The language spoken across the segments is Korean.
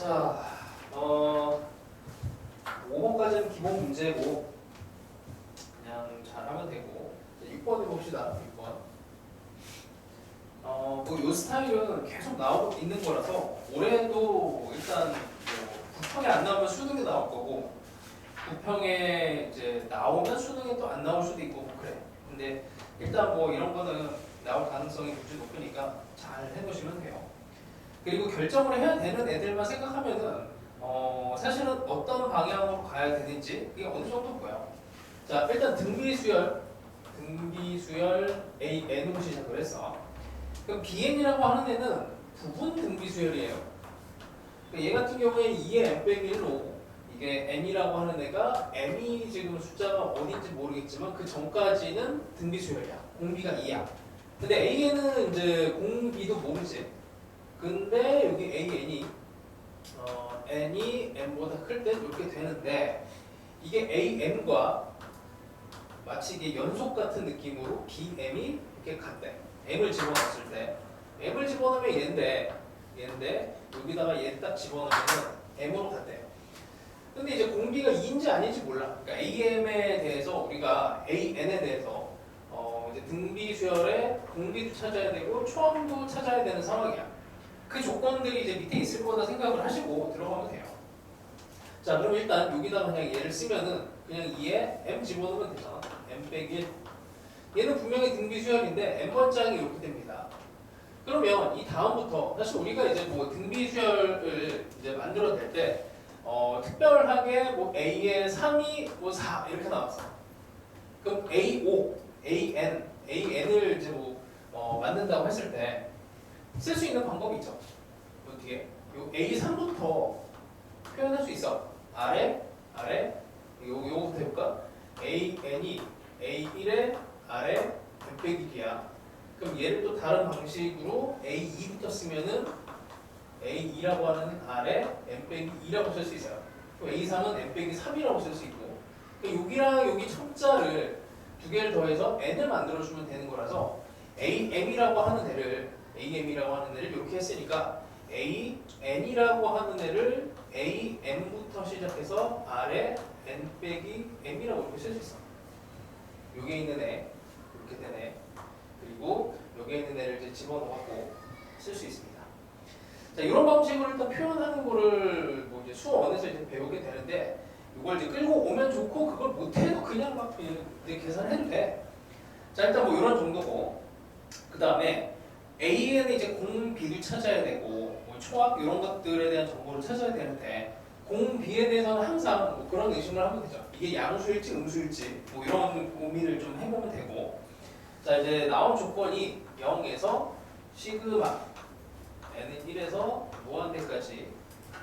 자, 어, 5번까지는 기본 문제고 그냥 잘하면 되고 6번 해봅시다. 6번. 어, 뭐요 스타일은 계속 나오고 있는 거라서 올해도 일단 뭐 부평에 안 나오면 수능에 나올 거고 부평에 이제 나오면 수능에 또 안 나올 수도 있고 뭐 그래. 근데 일단 뭐 이런 거는 나올 가능성이 굉장히 높으니까 잘 해보시면 돼요. 그리고 결정을 해야 되는 애들만 생각하면은 어 사실은 어떤 방향으로 가야 되는지 그게 어느 정도고요. 자 일단 등비 수열 등비 수열 A N으로 시작을 했어. 그럼 BN이라고 하는 애는 부분 등비 수열이에요. 그얘 같은 경우에 2의 n 빼기 1로 이게 n이라고 하는 애가 n이 지금 숫자가 어딘지 모르겠지만 그 전까지는 등비 수열이야. 공비가 2야. 근데 AN은 이제 공비도 모르지. 근데 여기 AN이 어, n이 n보다 클때 이렇게 되는데 이게 AN과 마치 이게 연속 같은 느낌으로 BM이 이렇게 같대. M을 집어넣었을 때 M을 집어넣으면 얘인데 얘인데 여기다가 얘 딱 집어넣으면 M으로 같대. 근데 이제 공비가 2인지 아닌지 몰라. 그러니까 AM에 대해서 우리가 AN에 대해서 어, 이제 등비 수열에 공비도 찾아야 되고 초함도 찾아야 되는 상황이야. 그 조건들이 이제 밑에 있을 거다 생각을 하시고 들어가면 돼요. 자, 그럼 일단 여기다 그냥 얘를 쓰면은 그냥 2에 m 집어넣으면 되잖아. m 빼기 1. 얘는 분명히 등비 수열인데 m 번장이 이렇게 됩니다. 그러면 이 다음부터 사실 우리가 이제 뭐 등비 수열을 이제 만들어낼 때 어, 특별하게 뭐 a의 3이 뭐 4 이렇게 나왔어. 그럼 a5, an, an을 이제 뭐 어, 만든다고 했을 때 쓸 수 있는 방법이 있죠. 어떻게? 요 A3부터 표현할 수 있어. 아래, 아래, 요, 요거부터 해볼까? AN이 A1에 아래 n 빼기 B야. 그럼 얘를 또 다른 방식으로 A2부터 쓰면은 A2라고 하는 아래 n 빼기 2라고 쓸 수 있어요. 그럼 A3은 n 빼기 3이라고 쓸 수 있고 여기랑 여기 첨자를 두 개를 더해서 n을 만들어주면 되는 거라서 AM이라고 하는 애를 AM이라고 하는 애를 이렇게 했으니까 AN이라고 하는 애를 AM부터 시작해서 아래 N 빼기 M이라고 이렇게 쓸 수 있어. 여기에 있는 애 이렇게 된 애. 그리고 여기에 있는 애를 이제 집어넣고 쓸 수 있습니다. 자 이런 방식으로 일단 표현하는 거를 뭐 이제 수원에서 이제 배우게 되는데 이걸 이제 끌고 오면 좋고 그걸 못해도 그냥 막 이제 계산해도 돼. 자 일단 뭐 이런 정도고 그 다음에 A는 이제 공비를 찾아야 되고 뭐 초합 이런 것들에 대한 정보를 찾아야 되는데 공비에 대해서는 항상 뭐 그런 의심을 하면 되죠. 이게 양수일지 음수일지 뭐 이런 고민을 좀 해보면 되고 자 이제 나온 조건이 0에서 시그마 n은 1에서 무한대까지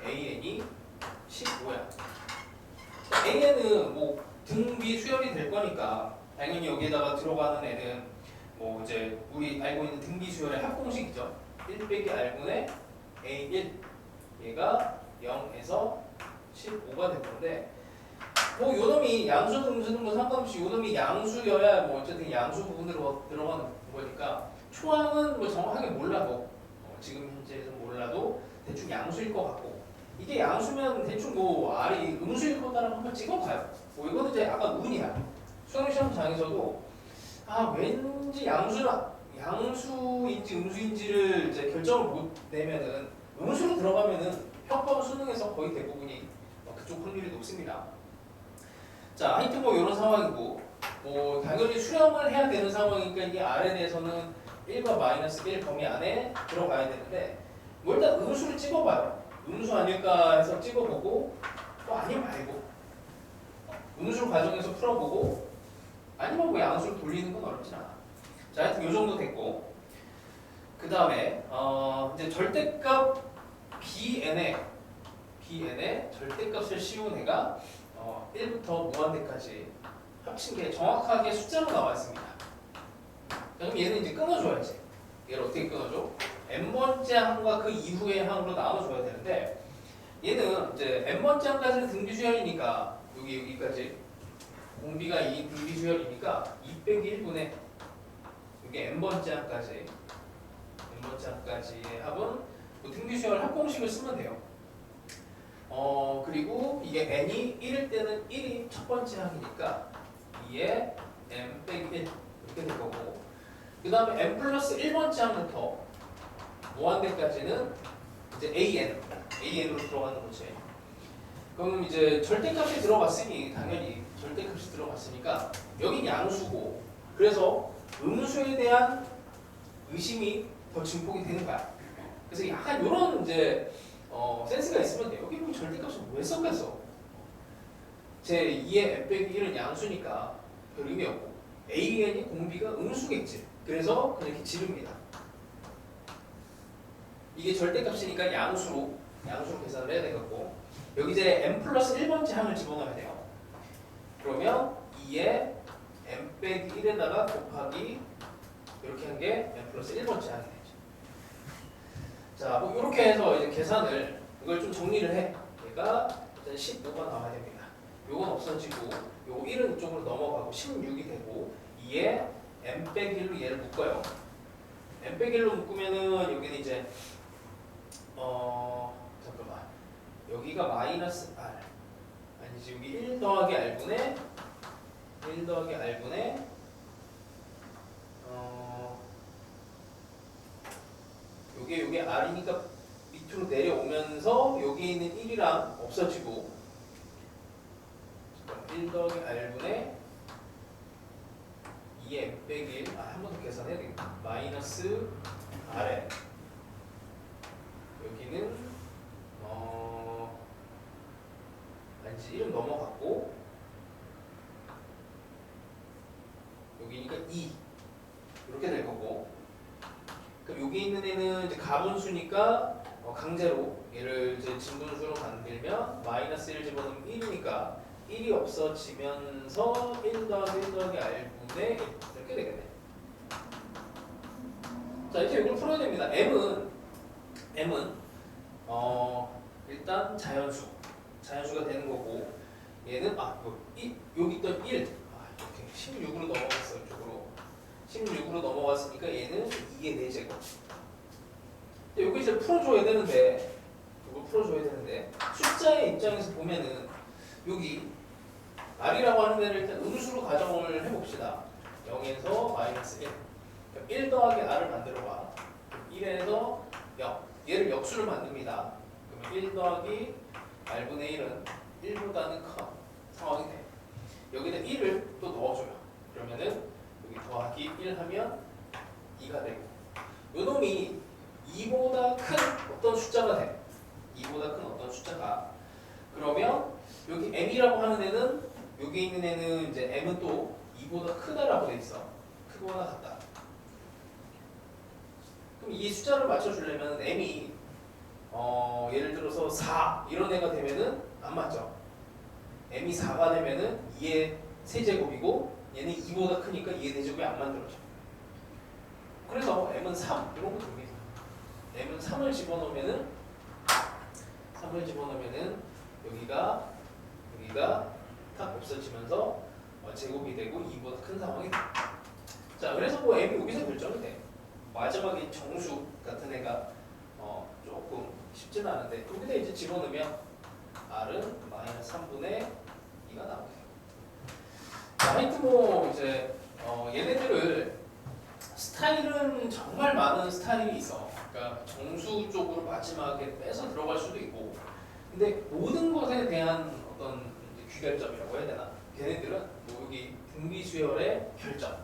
an이 15야. an은 뭐 등비 수열이 될 거니까 당연히 여기에다가 들어가는 애는 뭐 이제 우리 알고 있는 등비 수열의 합공식이죠. 1 빼기 r분의 a1 얘가 0에서 15가 될 건데 뭐 요놈이 양수든 음수든 뭐 상관없이 요놈이 양수여야 뭐 어쨌든 양수 부분으로 들어가는 거니까 초항은 뭐 정확하게 몰라도 어, 지금 현재에서 몰라도 대충 양수일 것 같고 이게 양수면 대충 뭐 R이 음수일 거다라고 한번 찍어봐요. 뭐 이거는 이제 아까 운이야. 수능 시험장에서도 아 왠지 양수나 양수인지 음수인지를 이제 결정을 못 내면은 음수로 들어가면은 평범 수능에서 거의 대부분이 어, 그쪽 확률이 높습니다. 자 하여튼 뭐 이런 상황이고 뭐 당연히 수렴을 해야 되는 상황이니까 이게 R에 대해서는 1과 마이너스 1 범위 안에 들어가야 되는데 뭐 일단 음수를 찍어봐요. 음수 아닐까 해서 찍어보고 또 아니면 말고 음수 과정에서 풀어보고 아니면 뭐 양수를 돌리는 건 어렵진 않아. 자, 하여튼 요 정도 됐고 그 다음에 어 이제 절대값 bn의 bn의 절대값을 씌운 애가 어 1부터 무한대까지 합친 게 정확하게 숫자로 나와 있습니다. 자, 그럼 얘는 이제 끊어줘야지. 얘를 어떻게 끊어줘? n번째 항과 그 이후의 항으로 나눠줘야 되는데 얘는 이제 n번째 항까지는 등비 수열이니까 여기 여기까지 공비가 이 등비수열이니까 2 빼기 1분의 이게 n번째 항까지 n번째 항까지의 합은 뭐 등비수열 합공식을 쓰면 돼요. 어 그리고 이게 n이 1일 때는 1이 첫 번째 항이니까 2에 n 빼기 1 이렇게 될 거고. 그 다음에 n 플러스 1번째 항부터 무한대까지는 이제 an an으로 들어가는 거지. 그럼 이제 절대값이 들어갔으니 당연히 절대값이 들어갔으니까 여긴 양수고 그래서 음수에 대한 의심이 더 증폭이 되는 거야 그래서 약간 이런 이제 어, 센스가 있으면 돼. 여기 보면 절대값을 왜 썼겠어? 제 2의 n 빼기 1은 양수니까 별 의미 없고 an이 공비가 음수겠지. 그래서 그냥 이렇게 지릅니다. 이게 절대값이니까 양수로 양수로 계산을 해야 되겠고 여기 이제 n 플러스 1번째 항을 집어넣어야 돼요. 그러면 2의 n 빼기 1에다가 곱하기 이렇게 한게 n 플러스 1번째 항이 되죠. 자, 뭐 이렇게 해서 이제 계산을 이걸 좀 정리를 해. 얘가 일단 15가 나와야 됩니다. 요건 없어지고 요거 1은 이쪽으로 넘어가고 16이 되고 2에 m 빼기 1로 얘를 묶어요. m 빼기 1로 묶으면은 여기는 이제 어 잠깐만 여기가 마이너스 r 아니지 여기 1 더하기 r분의 1 더하기 r분의 어 요게 요게 r이니까 밑으로 내려오면서 여기 있는 1이랑 없어지고 1 더하기 r분의 2m 빼기 1 아, 한 번 더 계산해야 되겠다. 마이너스 r에 여기는 어 아니지 1은 넘어갔고 여기니까 2 이렇게 될 거고 그럼 여기 있는 애는 이제 가분수니까 어, 강제로 얘를 이제 진분수로 만들면 마이너스 1 집어넣으면 1이니까 1이 없어지면서 1 더하기 1 더하기 r분의 1 이렇게 되겠네. 자 이제 이걸 풀어야 됩니다. m은 m은 어 일단 자연수 자연수가 되는 거고 얘는 아 이, 여기 있던 1 아, 이렇게 16으로 넘어갔어 이쪽으로. 16으로 넘어갔으니까 얘는 2의 4제곱. 여기 이제 풀어줘야 되는데 이거 풀어줘야 되는데 숫자의 입장에서 보면은 여기 r이라고 하는 데를 일단 음수로 가정을 해봅시다. 0에서 마이너스 1 그럼 1 더하기 r을 만들어봐. 1에서 0 얘를 역수를 만듭니다. 그러면 1 더하기 r분의 1은 1보다는 큰 상황이 돼. 여기다 1을 또 넣어줘요. 그러면은 여기 더하기 1 하면 2가 되고. 요 놈이 2보다 큰 어떤 숫자가 돼. 2보다 큰 어떤 숫자가. 그러면 여기 m이라고 하는 애는 여기 있는 애는 이제 m은 또 2보다 크다라고 돼 있어. 크거나 같다. 그럼 이 숫자를 맞춰주려면 m이 어 예를 들어서 4 이런 애가 되면은 안 맞죠 m이 4가 되면은 2의 세제곱이고 얘는 2보다 크니까 2의 대제곱이 안 만들어져 그래서 m은 3 이런 거 됩니다 m은 3을 집어넣으면은 3을 집어넣으면은 여기가 여기가 탁 없어지면서 어, 제곱이 되고 2보다 큰 상황이 돼. 자 그래서 뭐 m이 여기서 결정이 돼. 마지막에 정수 같은 애가 어, 조금 쉽지는 않은데 여기다 이제 집어넣으면 r은 마이너스 3분의 2가 나오게 돼요. 자, 하여튼 뭐 이제 어, 얘네들을 스타일은 정말 많은 스타일이 있어. 그러니까 정수 쪽으로 마지막에 빼서 들어갈 수도 있고, 근데 모든 것에 대한 어떤 귀결점이라고 해야 되나? 걔네들은 뭐 여기 분비 수열의 결점,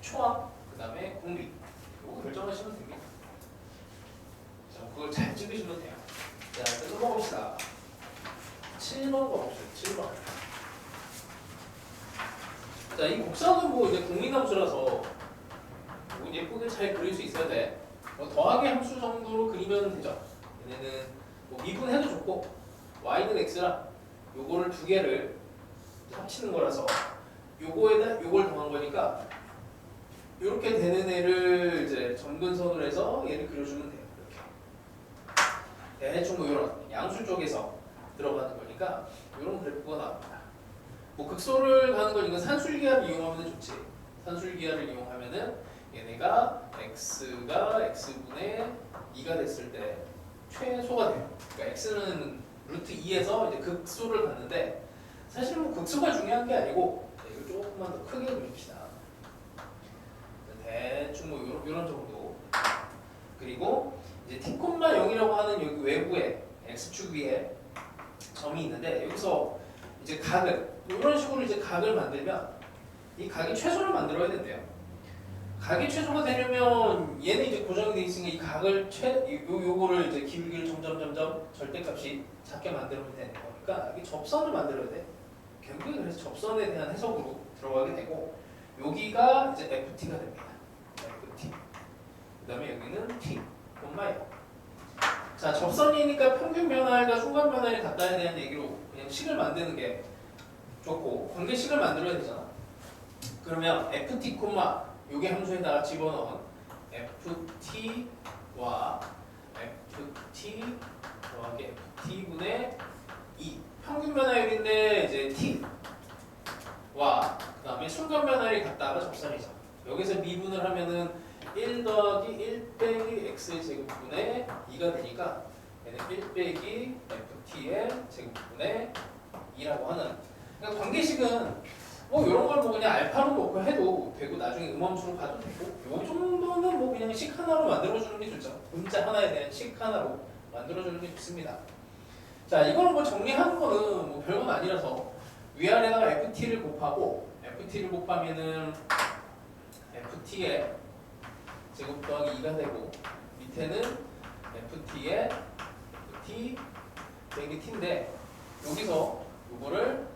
초합, 그 다음에 공비, 이거 결정하시면 됩니다. 자, 그걸 잘 찍으시면 돼요. 자, 그래서 먹읍시다. 7번 가봅시다. 7번. 자, 이 곡선은 뭐 이제 공인함수라서 뭐 예쁘게 잘 그릴 수 있어야 돼. 뭐 더하기 함수 정도로 그리면 되죠. 얘네는 뭐 미분해도 좋고 y는 x라 요거를 두 개를 합치는 거라서 요거에다 요걸 더한 거니까 이렇게 되는 애를 이제 점근선으로 해서 얘를 그려주면 돼요. 대충 뭐 이런 양수 쪽에서 들어가는 거니까 이런 그래프가 나옵니다. 뭐 극소를 가는 건 이건 산술기하를 이용하면 좋지. 산술기하를 이용하면은 얘네가 x가 x분의 2가 됐을 때 최소가 돼요. 그러니까 x는 루트 2에서 이제 극수를 갖는데 사실은 뭐 극수가 중요한 게 아니고 자, 이거 조금만 더 크게 그립시다. 대충 뭐 요런 정도. 그리고 이제 t, 0이라고 하는 여기 외부에 x축 위에 점이 있는데 여기서 이제 각을 이런 식으로 이제 각을 만들면 이 각이 최소를 만들어야 된대요. 각이 최소가 되려면 얘는 이제 고정이 돼 있으니까 이 각을 최 요, 요거를 이제 기울기를 점점 점점 절대값이 작게 만들면 되는 거니까 이 접선을 만들어야 돼. 결국에 그래서 접선에 대한 해석으로 들어가게 되고 여기가 이제 FT가 됩니다. FT. 그다음에 여기는 T. 콤마예요. 자 접선이니까 평균 변화율과 순간 변화율이 같다에 대한 얘기로 그냥 식을 만드는 게 좋고 관계식을 만들어야 되잖아. 그러면 ft 요게 함수에다가 집어넣은 ft와 ft 더하기 ft분의 2 평균 변화율인데 이제 t와 그 다음에 순간 변화율이 같다가 접선이죠. 여기서 미분을 하면은 1 더하기 1 빼기 x의 제곱분의 2가 되니까 얘는 1 빼기 ft의 제곱분의 2라고 하는. 그러니까 관계식은 뭐 이런 걸 뭐 그냥 알파로 놓고 해도 되고 나중에 음함수로 가도 되고 요 정도는 뭐 그냥 식 하나로 만들어주는 게 좋죠. 문자 하나에 대한 식 하나로 만들어주는 게 좋습니다. 자 이거는 뭐 정리하는 거는 뭐 별건 아니라서 위아래다가 ft를 곱하고 ft를 곱하면은 ft의 제곱 더하기 2가 되고 밑에는 ft의 ft 빼기 t인데 여기서 이거를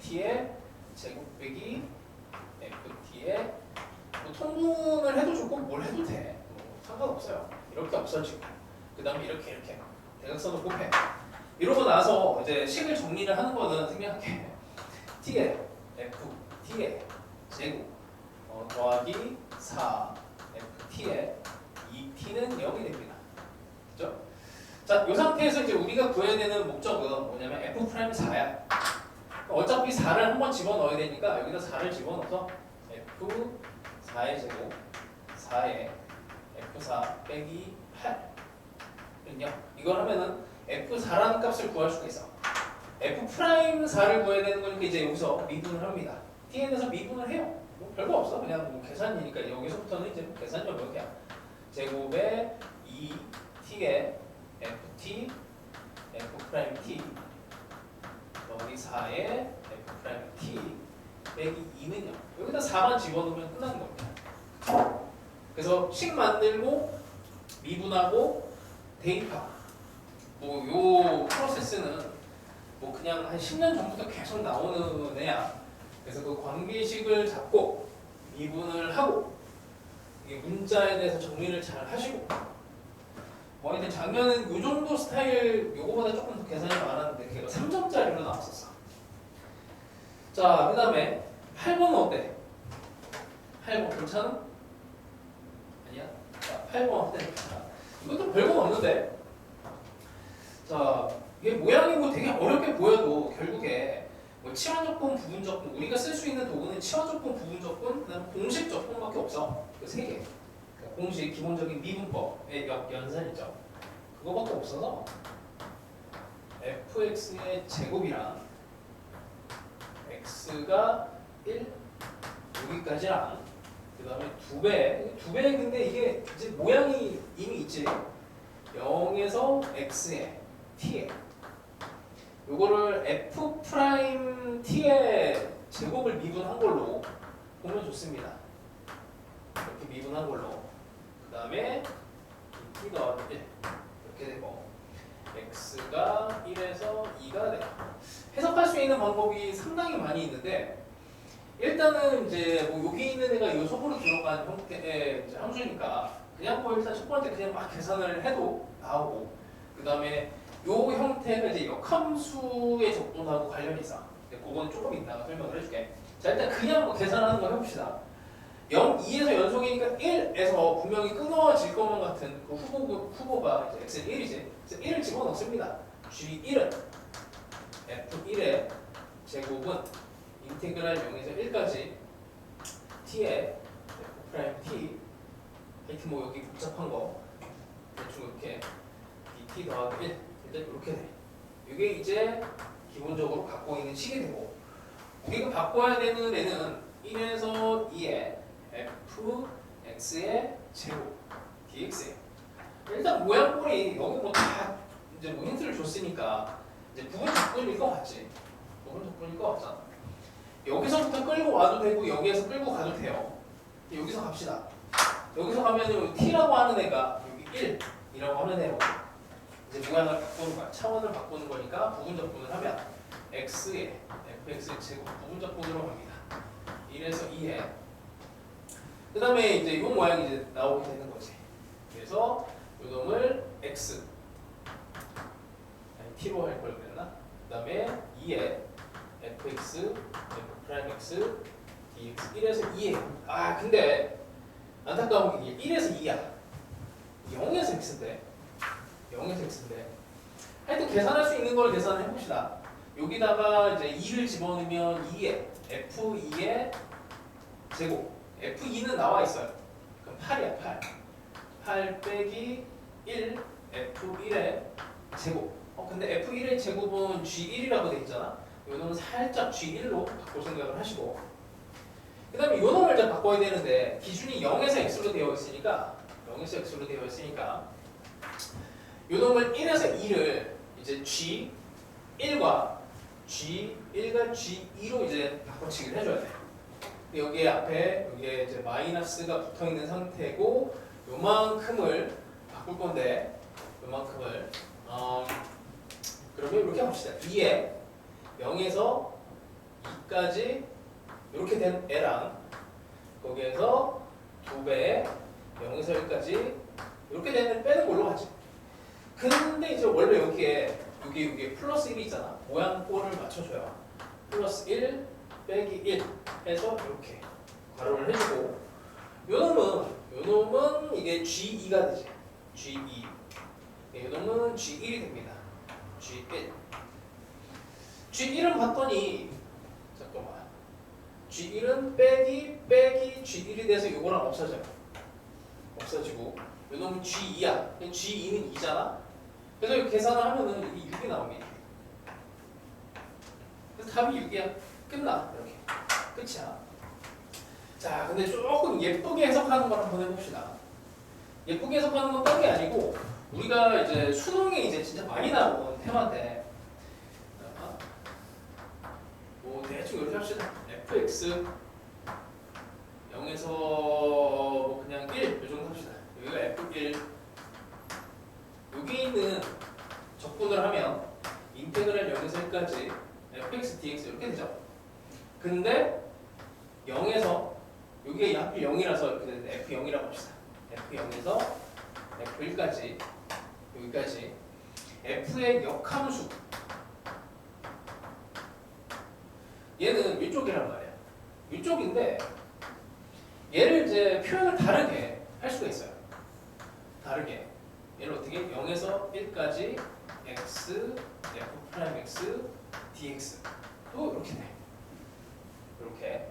ft의 제곱 빼기 ft의 뭐 통분을 해도 좋고 뭘 해도 돼. 뭐 상관없어요. 이렇게 없어지고 그 다음에 이렇게 이렇게 대각선을 곱해. 이러고 나서 이제 식을 정리를 하는 거는 생략해. t의 f t의 제곱 어, 더하기 4 ft의 2t는 0이 됩니다. 그죠? 자, 이 상태에서 이제 우리가 구해야 되는 목적은 뭐냐면 f 프라임 4야. 어차피 4를 한번 집어넣어야 되니까 여기다 4를 집어넣어서 f 4의 제곱 4에 f4 빼기 8은요. 이걸 하면은 f4라는 값을 구할 수가 있어. f 프라임 4를 구해야 되는 거니까 이제 여기서 미분을 합니다. tn에서 미분을 해요. 뭐 별거 없어. 그냥 뭐 계산이니까 여기서부터는 이제 계산 영역이야. 제곱에 2t에 ft f 프라임 t 더하기 4의 f 프라임 t 빼기 2는요. 여기다 4만 집어넣으면 끝나는 겁니다. 그래서 식 만들고 미분하고 대입하고 뭐요 프로세스는 뭐 그냥 한 10년 전부터 계속 나오는 애야. 그래서 그 관계식을 잡고 미분을 하고 문자에 대해서 정리를 잘 하시고 뭐 하여튼 작년은 요 정도 스타일 요거보다 조금 더 계산이 많았는데 걔가 3점짜리로 나왔었어. 자, 그 다음에 8번은 어때? 8번 괜찮아? 아니야? 자, 8번 어때? 자, 이것도 별건 없는데. 자, 이게 모양이 뭐 되게 어렵게 보여도 결국에 뭐 치환적분, 부분적분 우리가 쓸 수 있는 도구는 치환적분, 부분적분, 그다음 공식적분밖에 없어. 그 세 개. 공식 기본적인 미분법의 역 연산이죠. 그거밖에 없어서 fx의 제곱이랑 x가 1 여기까지랑 그 다음에 두 배, 두 배 근데 이게 이제 모양이 이미 있지 0에서 x에 t에 요거를 f 프라임 t의 제곱을 미분한 걸로 보면 좋습니다. 이렇게 미분한 걸로 그 다음에 t 더하기 1 이렇게 되고 x가 1에서 2가 돼요. 해석할 수 있는 방법이 상당히 많이 있는데 일단은 이제 뭐 여기 있는 애가 요 속으로 들어간 형태의 이제 함수니까 그냥 뭐 일단 첫 번째 그냥 막 계산을 해도 나오고 그 다음에 요 형태가 이제 역함수의 적분하고 관련이 있어. 근데 그건 조금 이따가 설명을 해줄게. 자 일단 그냥 뭐 계산하는 거 해봅시다. 0, 2에서 연속이니까 1에서 분명히 끊어질 것만 같은 그 후보, 후보가 이제 x는 1이지. 그래서 1을 집어넣습니다. g1은 f1의 제곱은 인테그랄 0에서 1까지 t의 프라임 t 하여튼 뭐 여기 복잡한 거 대충 이렇게 dt 더하기 1 일단 이렇게 돼. 이게 이제 기본적으로 갖고 있는 식이 되고 우리가 바꿔야 되는 애는 1에서 2의 f x의 제곱 dx예요. 일단 모양꼴이 여기 뭐다 이제 뭐 힌트를 줬으니까 이제 부분 적분일 것 같지. 부분 적분일 것 같잖아. 여기서부터 끌고 와도 되고 여기에서 끌고 가도 돼요. 여기서 갑시다. 여기서 가면은 t라고 하는 애가 여기 1이라고 하는 애로 이제 모양을 바꾸는 거야. 차원을 바꾸는 거니까 부분 적분을 하면 x의 fx의 제곱 부분 적분으로 갑니다. 1에서 2에 그 다음에 이제 이 모양이 이제 나오게 되는 거지. 그래서 이 놈을 x. 아니, t로 할 걸 그랬나? 그 다음에 2에 fx, f 프라임 x, dx. 1에서 2에 아 근데 안타까운 게 이게 1에서 2야. 0에서 x인데. 0에서 x인데. 하여튼 계산할 수 있는 걸 계산을 해봅시다. 여기다가 이제 2를 집어넣으면 2에 f2의 제곱 f2는 나와 있어요. 그럼 8이야 8 8 빼기 1 f1의 제곱. 어 근데 f1의 제곱은 g1이라고 돼 있잖아. 요 놈은 살짝 g1로 바꿀 생각을 하시고. 그 다음에 요 놈을 이제 바꿔야 되는데 기준이 0에서 x로 되어 있으니까 0에서 x로 되어 있으니까 요 놈을 1에서 2를 이제 g1과 g1과 g2로 이제 바꿔치기를 해줘야 돼 여기 앞에 여기에 이제 마이너스가 붙어 있는 상태고 요만큼을 바꿀 건데 요만큼을 어, 그러면 이렇게 합시다 2에 0에서 2까지 이렇게 된 애랑 거기에서 두 배의 0에서 1까지 이렇게 되는 빼는 걸로 하지. 근데 이제 원래 여기에 여기 여기 플러스 1이 있잖아. 모양 꼴을 맞춰줘요. 플러스 1 빼기 1 해서 이렇게 괄호를 해주고 요 놈은 요 놈은 이게 G2가 되지. G2 네, 요 놈은 G1이 됩니다. G1 G1은 봤더니 잠깐만 G1은 빼기 빼기 G1이 돼서 이거랑 없어져요. 없어지고 이놈은 G2야. G2는 2잖아. 그래서 이렇게 계산을 하면은 이게 6이 나옵니다. 그래서 답이 6이야. 끝나. 끝이야. 자, 근데 조금 예쁘게 해석하는 걸 한번 해봅시다. 예쁘게 해석하는 건 딴 게 아니고 우리가 이제 수능에 이제 진짜 많이 나오는 테마인데 자, 뭐 대충 이렇게 합시다. fx 0에서 뭐 그냥 1 이 정도 합시다. 여기가 f1 여기 있는 적분을 하면 인테그랄 0에서 1까지 fx dx 이렇게 되죠. 근데 0에서 여기에 하필 0이라서 이렇게 되는데 f0이라고 합시다. f0에서 f1까지 여기까지 f의 역함수 얘는 이쪽이란 말이야. 이쪽인데 얘를 이제 표현을 다르게 할 수가 있어요. 다르게 얘를 어떻게 0에서 1까지 x f 프라임 x dx 또 이렇게 돼. 이렇게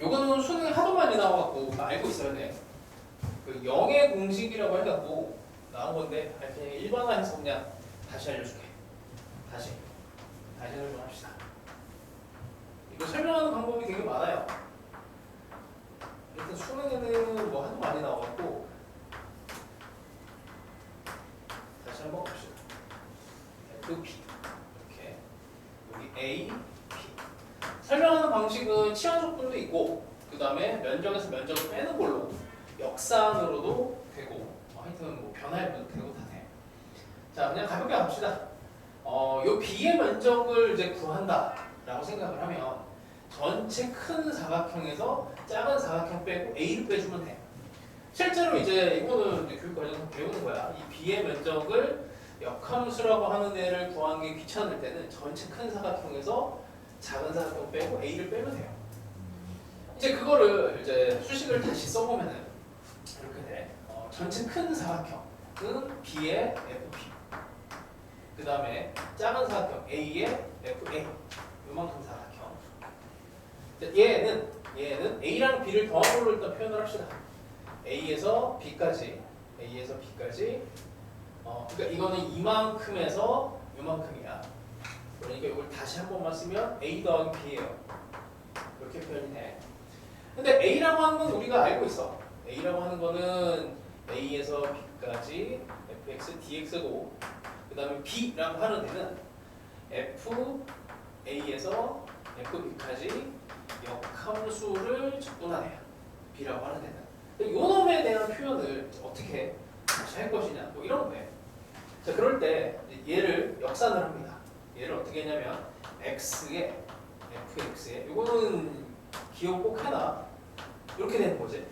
요거는 수능에 하도 많이 나와갖고 알고 있어야 돼. 그 0의 공식이라고 해갖고 나온 건데 그냥 일반화해서 그냥 다시 알려줄게. 다시 다시 설명합시다. 이거 설명하는 방법이 되게 많아요. 일단 수능에는 뭐 하도 많이 나와갖고 다시 한번 봅시다. FP 이렇게 여기 A, 설명하는 방식은 치환적분도 있고 그 다음에 면적에서 면적을 빼는 걸로 역산으로도 되고 뭐 하여튼 뭐 변화해도 되고 다 돼. 자 그냥 가볍게 갑시다. 어, 요 B의 면적을 이제 구한다라고 생각을 하면 전체 큰 사각형에서 작은 사각형 빼고 A를 빼주면 돼. 실제로 이제 이거는 이제 교육 과정에서 배우는 거야. 이 B의 면적을 역함수라고 하는 애를 구하는 게 귀찮을 때는 전체 큰 사각형에서 작은 사각형 빼고 A를 빼면 돼요. 이제 그거를 이제 수식을 다시 써보면은 이렇게 돼. 어, 전체 큰 사각형은 B의 FP. 그 다음에 작은 사각형 A의 FA. 요만큼 사각형. 자, 얘는 얘는 A랑 B를 더한 걸로 일단 표현을 합시다. A에서 B까지 A에서 B까지 어, 그러니까 이거는 이만큼에서 요만큼이야. 다시 한 번만 쓰면 A 더하기 B예요. 이렇게 표현이 돼. 근데 A라고 하는 건 우리가 알고 있어. A라고 하는 거는 A에서 B까지 fx, dx고 그 다음에 B라고 하는 데는 f, A에서 fb까지 역함수를 적분하네요. B라고 하는 데는. 요 놈에 대한 표현을 어떻게 다시 할 것이냐 뭐 이런 거예요. 자 그럴 때 얘를 역산을 합니다. 얘를 어떻게 했냐면 x에 fx에 이거는 기억 꼭 해놔. 이렇게 되는 거지.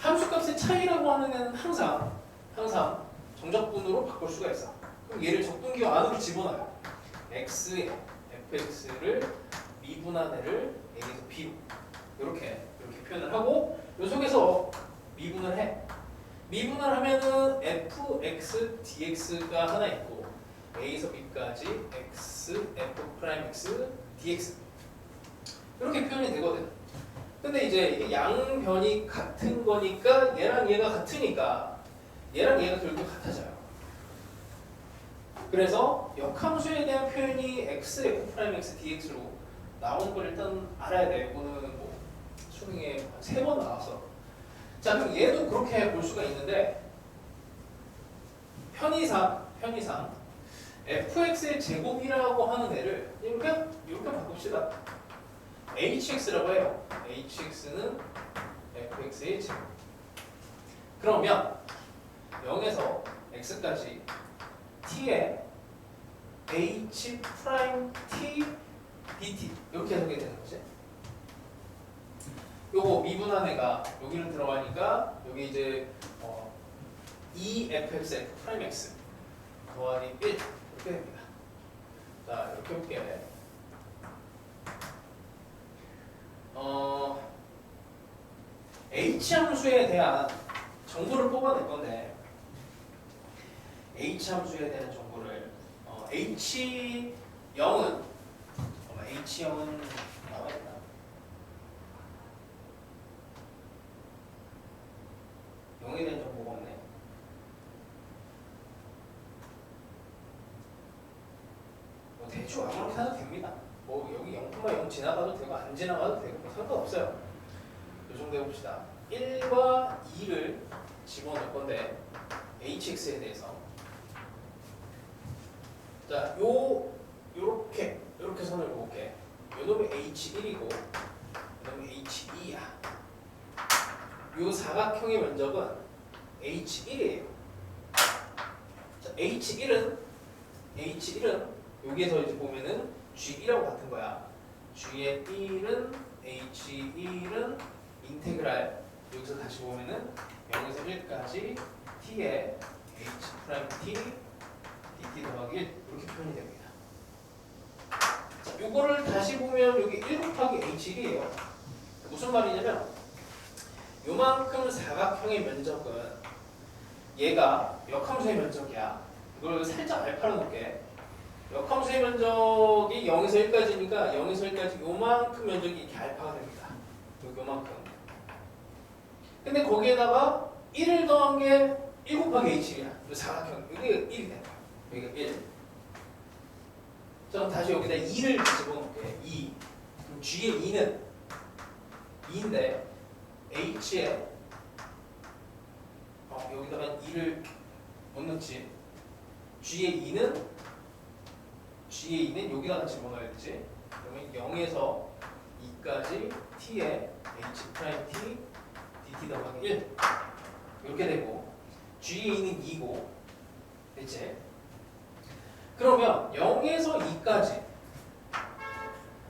함수값의 차이라고 하는 애는 항상 항상 정적분으로 바꿀 수가 있어. 그럼 얘를 적분기호 안으로 집어넣어요. x에 fx를 미분한 애를 여기서 b 이렇게 이렇게 표현을 하고 요 속에서 미분을 해. 미분을 하면은 f, x, dx가 하나 있고 a에서 b까지 x, f 프라임 x, dx 이렇게 표현이 되거든. 근데 이제 이게 양변이 같은 거니까 얘랑 얘가 같으니까 얘랑 얘가 결국 같아져요. 그래서 역함수에 대한 표현이 x, f 프라임 x, dx로 나오는 걸 일단 알아야 돼. 이거는 뭐 수능에 세 번 나왔어. 자 그럼 얘도 그렇게 볼 수가 있는데 편의상 편의상 fx의 제곱이라고 하는 애를 이렇게 이렇게 바꿉시다. hx라고 해요. hx는 fx의 제곱. 그러면 0에서 x까지 t에 h 프라임 t dt 이렇게 해석이 되는 거지. 요거 미분한 애가 여기를 들어가니까 여기 이제 어, e fx f 프라임 x 더하기 1 이렇게 됩니다. 자 이렇게 볼게. 어, h 함수에 대한 정보를 뽑아낼 건데 h 함수에 대한 정보를 어, h 0은 h 0은 나와 있나? 영에 대한 정보가 없네. 뭐 대충 아무렇게 사도 됩니다. 뭐 여기 0,0 지나가도 되고 안 지나가도 되고 뭐 상관없어요. 요 정도 해봅시다. 1과 2를 집어넣을 건데 hx에 대해서 자, 요 요렇게 요렇게 선을 볼게. 요 놈이 h1이고 요 놈이 h2야. 요 사각형의 면적은 h1이에요. 자, h1은 h1은 여기에서 이제 보면은 g1하고 같은 거야. g의 1은 h1은 인테그랄 여기서 다시 보면은 0에서 1까지 t의 h 프라임 t dt 더하기 1 이렇게 표현이 됩니다. 자, 요거를 다시 보면 여기 1 곱하기 h1이에요. 무슨 말이냐면 요만큼 사각형의 면적은 얘가 역함수의 면적이야. 이걸 살짝 알파로 놓게. 역함수의 면적이 0에서 1까지니까 0에서 1까지 요만큼 면적이 이렇게 알파가 됩니다. 요- 요만큼. 근데 거기에다가 1을 더한 게 1 곱하기 h1이야. 요 사각형. 이게 1이 된 거야. 여기가 1. 자, 다시 여기다 2를 집어넣을게. 2. 그럼 G의 2는 2인데 H에 어, 여기다가 2를 못 넣지. G의 2는 G의 2는 여기다가 집어넣어야 되지. 그러면 0에서 2까지 T에 H 프라임 T dt 더하기 1 이렇게 되고 G의 2는 2고 됐지? 그러면 0에서 2까지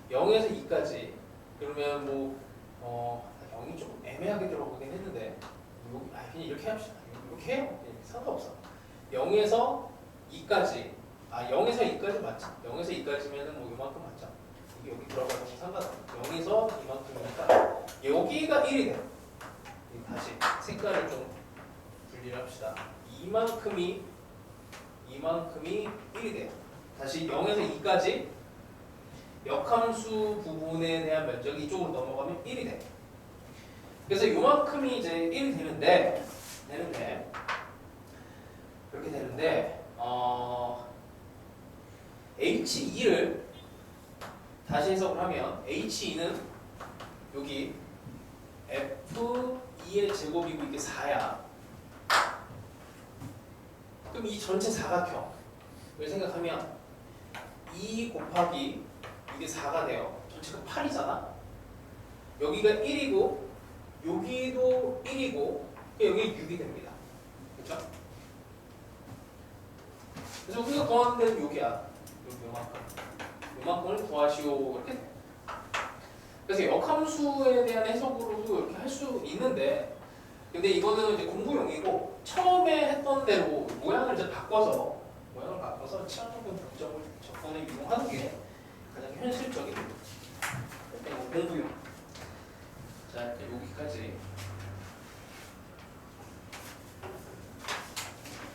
0에서 2까지 그러면 뭐 어, 0이 좀 애매하게 들어보긴 했는데 요- 아, 그냥 이렇게 합시다 이렇게 해요 예, 상관없어 0에서 2까지 아 0에서 2까지 맞죠 0에서 2까지면은 뭐 요만큼 맞죠. 여기 들어가도 상관없어. 0에서 이만큼이니까 여기가 1이 돼요 다시 색깔을 좀 분리를 합시다. 이만큼이 이만큼이 1이 돼요. 다시 0에서 2까지 역함수 부분에 대한 면적이 이쪽으로 넘어가면 1이 돼. 그래서 이만큼이 이제 1이 되는데 되는데 이렇게 되는데 어 H2를 다시 해석을 하면 H2는 여기 F2의 제곱이고 이게 4야. 그럼 이 전체 사각형을 생각하면 2 곱하기 이게 4가 돼요. 전체가 8이잖아. 여기가 1이고 여기도 1이고 여기 6이 됩니다. 그렇죠? 그래서 우리가 더하는 데는 여기야. 요만큼. 요만큼을 더하시오 이렇게 돼. 그래서 역함수에 대한 해석으로도 이렇게 할 수 있는데 근데 이거는 이제 공부용이고 처음에 했던 대로 모양을 이제 바꿔서 모양을 바꿔서 치환적분 등점을 접근을 이용하는 게 가장 현실적인 공부용 자 일단 여기까지